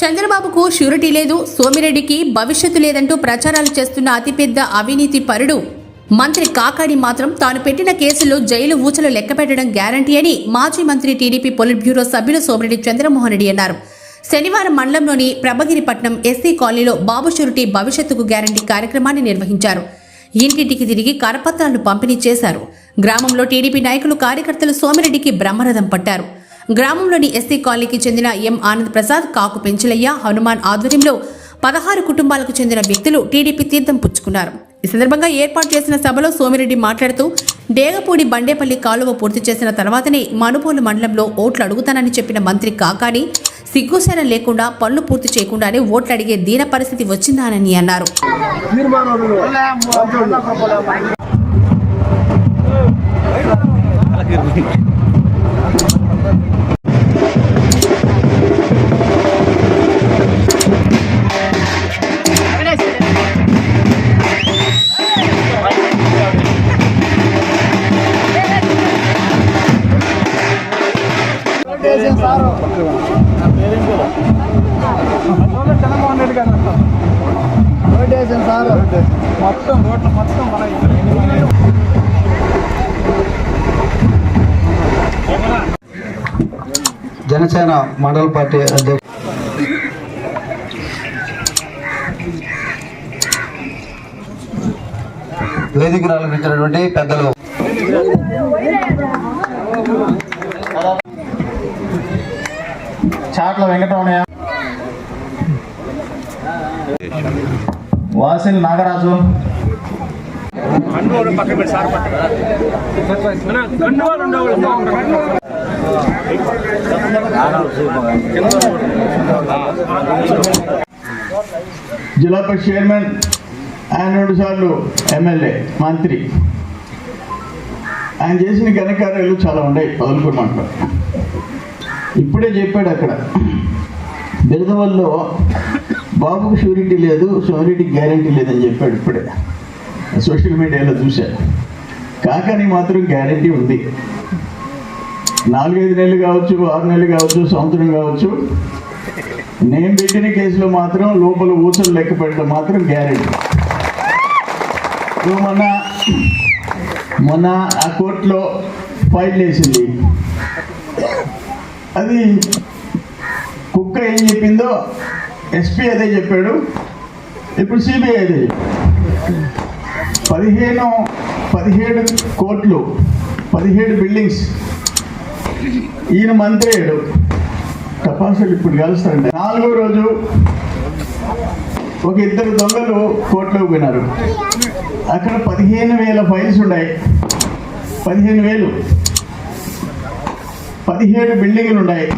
చంద్రబాబుకు షూరిటీ లేదు సోమిరెడ్డికి భవిష్యత్తు లేదంటూ ప్రచారాలు చేస్తున్న అతిపెద్ద అవినీతి పరుడు. మంత్రి కాకాడి మాత్రం తాను పెట్టిన కేసులో జైలు ఊచలు లెక్కపెట్టడం గ్యారంటీ అని మాజీ మంత్రి టీడీపీ పొలిట్ బ్యూరో సభ్యులు సోమిరెడ్డి చంద్రమోహన్ రెడ్డి అన్నారు. శనివారం మండలంలోని ప్రభగిరిపట్నం ఎస్సీ కాలనీలో బాబు షూరిటీ భవిష్యత్తుకు గ్యారంటీ కార్యక్రమాన్ని నిర్వహించారు. ఇంటింటికి తిరిగి కరపత్రాలను పంపిణీ చేశారు. గ్రామంలో టీడీపీ నాయకులు కార్యకర్తలు సోమిరెడ్డికి బ్రహ్మరథం పట్టారు. గ్రామంలోని ఎస్సీ కాలనీకి చెందిన ఎం. ఆనంద్ ప్రసాద్ కాకు పెంచలయ్య హనుమాన్ ఆధ్వర్యంలో పదహారు కుటుంబాలకు చెందిన వ్యక్తులు టీడీపీ తీర్థం పుచ్చుకున్నారు. ఈ సందర్భంగా ఏర్పాటు చేసిన సభలో సోమిరెడ్డి మాట్లాడుతూ డేగపూడి బండేపల్లి కాలువ పూర్తి చేసిన తర్వాతనే మనుబోలు మండలంలో ఓట్లు అడుగుతానని చెప్పిన మంత్రి కాకాని సిగ్గుసేన లేకుండా పనులు పూర్తి చేయకుండానే ఓట్లు అడిగే దీన పరిస్థితి వచ్చిందానని అన్నారు. జగన్మోహన్ రెడ్డి గారు రోడ్ వేసాను సార్. మొత్తం రోడ్లు మొత్తం మన జనసేన మండల పార్టీ అధ్యక్షుడు వేదికను అలంకరించినటువంటి పెద్దలు. చాట్ల వెంకటరమణయ్య. వాసిల్ నాగరాజు. జిల్లా చైర్మన్ ఆయన రెండు సార్లు ఎమ్మెల్యే మంత్రి. ఆయన చేసిన ఘనకార్యాలు చాలా ఉన్నాయి పదులుకున్నట్లు ఇప్పుడే చెప్పాడు అక్కడ. బిరదవల్లో బాబుకు షూరిటీ లేదు షూరిటీ గ్యారంటీ లేదని చెప్పాడు ఇప్పుడే. సోషల్ మీడియాలో చూశా. కాకని మాత్రం గ్యారంటీ ఉంది. నాలుగైదు నెలలు కావచ్చు ఆరు నెలలు కావచ్చు సంవత్సరం కావచ్చు నేను పెట్టిన కేసులో మాత్రం లోపల ఊచలు లెక్క పెట్టడం మాత్రం గ్యారెంటీ మొన్న మొన్న ఆ కోర్టులో ఫైల్ వేసింది. అది కుక్క ఏం చెప్పిందో ఎస్పీ అదే చెప్పాడు. ఇప్పుడు సిబిఐ అదే పదిహేను పదిహేడు కోట్లు పదిహేడు బిల్డింగ్స్. ఈయన మంత్రేయుడు టపాసులు ఇప్పుడు కలుస్తారండి నాలుగో రోజు ఒక ఇద్దరు దొంగలు కోర్టులోకి పోయినారు. అక్కడ పదిహేను వేల ఫైల్స్ ఉన్నాయి. పదిహేను వేలు. పదిహేడు బిల్డింగ్లు ఉన్నాయి.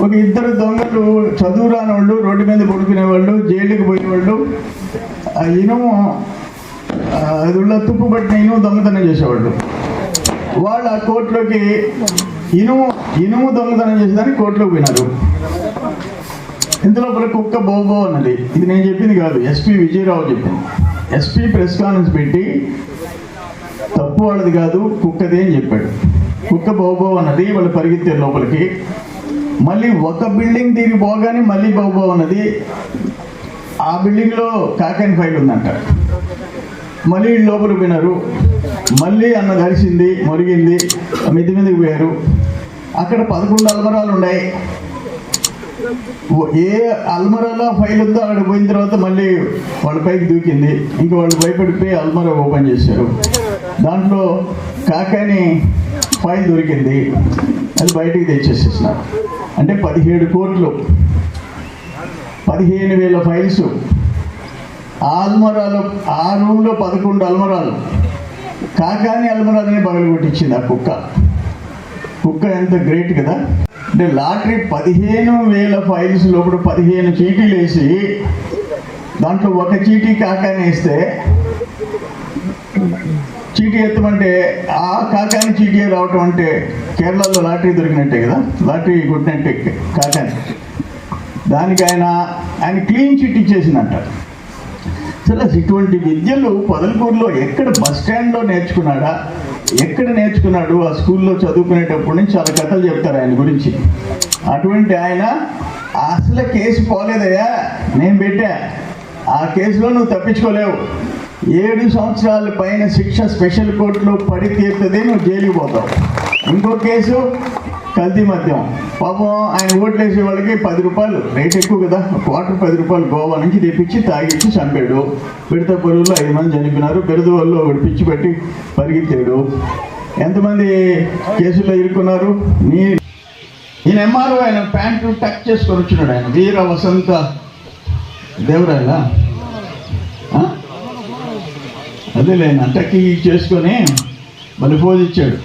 ఒక ఇద్దరు దొంగలు చదువు రాని వాళ్ళు రోడ్డు మీద పడుకునే వాళ్ళు జైలుకి పోయేవాళ్ళు. ఆ ఇనుము ఆ, అది తుప్పు పట్టిన ఇనుము దొంగతనం చేసేవాళ్ళు. వాళ్ళు ఆ కోర్టులోకి ఇనుము ఇనుము దొంగతనం చేసేదానికి కోర్టులోకి పోయినారు. ఇందులో ఒక కుక్క బోబో అన్నది. ఇది నేను చెప్పింది కాదు. ఎస్పీ విజయరావు చెప్పింది. ఎస్పీ ప్రెస్ కాన్ఫరెన్స్ పెట్టి తప్పు వాళ్ళది కాదు కుక్కదే అని చెప్పాడు. కుక్క బోబో అన్నది వాళ్ళు పరిగెత్తారు లోపలికి. మళ్ళీ ఒక బిల్డింగ్ తిరిగి పోగానే మళ్ళీ బోబో అన్నది. ఆ బిల్డింగ్లో కాకాని ఫైల్ ఉందంట. మళ్ళీ వీళ్ళు లోపలికి పోయినారు. మళ్ళీ అన్న కలిసింది మురిగింది మిద్ది మీదకి పోయారు. అక్కడ పదకొండు అల్మరాలు ఉన్నాయి. ఏ అల్మరాలో ఫైల్ ఉందో అక్కడ పోయిన తర్వాత మళ్ళీ వాళ్ళ పైకి దూకింది. ఇంకా వాళ్ళు భయపడిపోయి అల్మరా ఓపెన్ చేశారు. దాంట్లో కాకాని ఫైల్ దొరికింది అది బయటికి తెచ్చేసేసినారు. అంటే పదిహేడు కోట్లు. పదిహేను వేల ఫైల్స్. అల్మరాలు ఆ రూమ్లో పదకొండు అల్మరాలు. కాకాని అల్మరాలని పగలు కొట్టించింది ఆ కుక్క. కుక్క ఎంత గ్రేట్ కదా. అంటే లాటరీ పదిహేను వేల ఫైల్స్ లోపల పదిహేను చీటీలు వేసి దాంట్లో ఒక చీటీ కాకాని వేస్తే చీటీ ఎత్తమంటే ఆ కాకాని చీటీ రావటం అంటే కేరళలో లాటరీ దొరికినట్టే కదా? లాటరీ కొట్టినట్టే కాకాని దానికి ఆయన ఆయన క్లీన్ చిట్ ఇచ్చేసిందంట. అసలు ఇటువంటి విద్యలు పొదలకూరులో ఎక్కడ బస్ స్టాండ్లో నేర్చుకున్నాడా? ఎక్కడ నేర్చుకున్నాడు? ఆ స్కూల్లో చదువుకునేటప్పటి నుంచి చాలా కథలు చెప్తారు ఆయన గురించి. అటువంటి ఆయన అసలు కేసు పోలేదయ్యా నేను పెట్టా. ఆ కేసులో నువ్వు తప్పించుకోలేవు. ఏడు సంవత్సరాల పైన శిక్ష స్పెషల్ కోర్టులో పడి తీరుతుంది నువ్వు జైలుకి పోతావు. ఇంకో కేసు కల్తీ మద్యం. పాపం ఆయన ఓట్లు వేసే వాళ్ళకి పది రూపాయలు రేట్ ఎక్కువ కదా. క్వార్టర్ పది రూపాయలు గోవా నుంచి తెప్పించి తాగిచ్చి చంపాడు. పిడత పొరుగులో ఐదు మంది చనిపోయినారు. బిరద వాళ్ళు ఒకటి పిచ్చి పెట్టి పరిగెత్తాడు. ఎంతమంది కేసుల్లో ఇరుక్కున్నారు? నీ ఈయన ఎంఆర్ఓ ఆయన ప్యాంటు టక్ చేసుకొని వచ్చినాడు ఆయన. వీర వసంత దేవరాయలా? అదేలే ఆయన చేసుకొని మళ్ళీ ఇచ్చాడు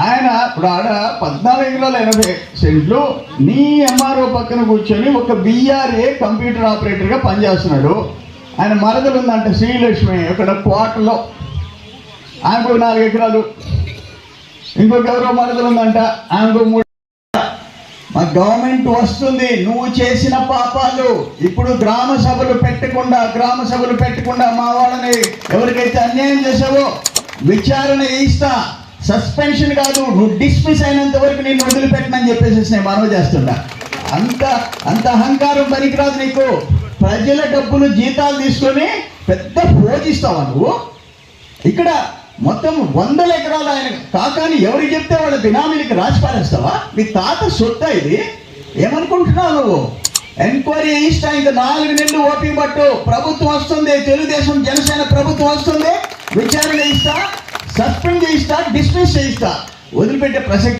ఆయన ఇప్పుడు ఆడ పద్నాలుగు ఎకరాల ఎనభై సెంట్లు నీ ఎంఆర్ఓ పక్కన కూర్చొని ఒక బిఆర్ఏ కంప్యూటర్ ఆపరేటర్గా పనిచేస్తున్నాడు. ఆయన మరదలు ఉందంట శ్రీలక్ష్మి ఇక్కడ కోటలో ఆయనకు నాలుగు ఎకరాలు. ఇంకొక ఎవరో మరదలు ఉందంట ఆయనకు మూడు మా గవర్నమెంట్ వస్తుంది నువ్వు చేసిన పాపాలు. ఇప్పుడు గ్రామ సభలు పెట్టకుండా గ్రామ సభలు పెట్టకుండా మా వాళ్ళని ఎవరికైతే అన్యాయం చేసావో విచారణ ఇస్తా. సస్పెన్షన్ కాదు నువ్వు డిస్మిస్ అయినంత వరకు నేను వదిలిపెట్టనని చెప్పేసి నేను మనవి చేస్తున్నా. అంత అంత అహంకారం పనికిరాదు నీకు. ప్రజల డబ్బులు జీతాలు తీసుకొని పెద్ద పోజిస్తావా నువ్వు? ఇక్కడ మొత్తం వందల ఎకరాలు ఆయన కాకాని ఎవరికి చెప్తే వాళ్ళ బినామీలకి రాసి పారేస్తావా? మీ తాత సొత్త ఇది? ఏమనుకుంటున్నావు నువ్వు? ఎంక్వైరీ ఇష్టం ఇంకా నాలుగు నెలలు ఓపిక పట్టు. ప్రభుత్వం వస్తుంది తెలుగుదేశం జనసేన ప్రభుత్వం వస్తుంది. విచారణ ఇస్తా సస్పెండ్ చేయిస్తా డిస్మిస్ చేయిస్తా. వదిలిపెట్టే ప్రసక్తి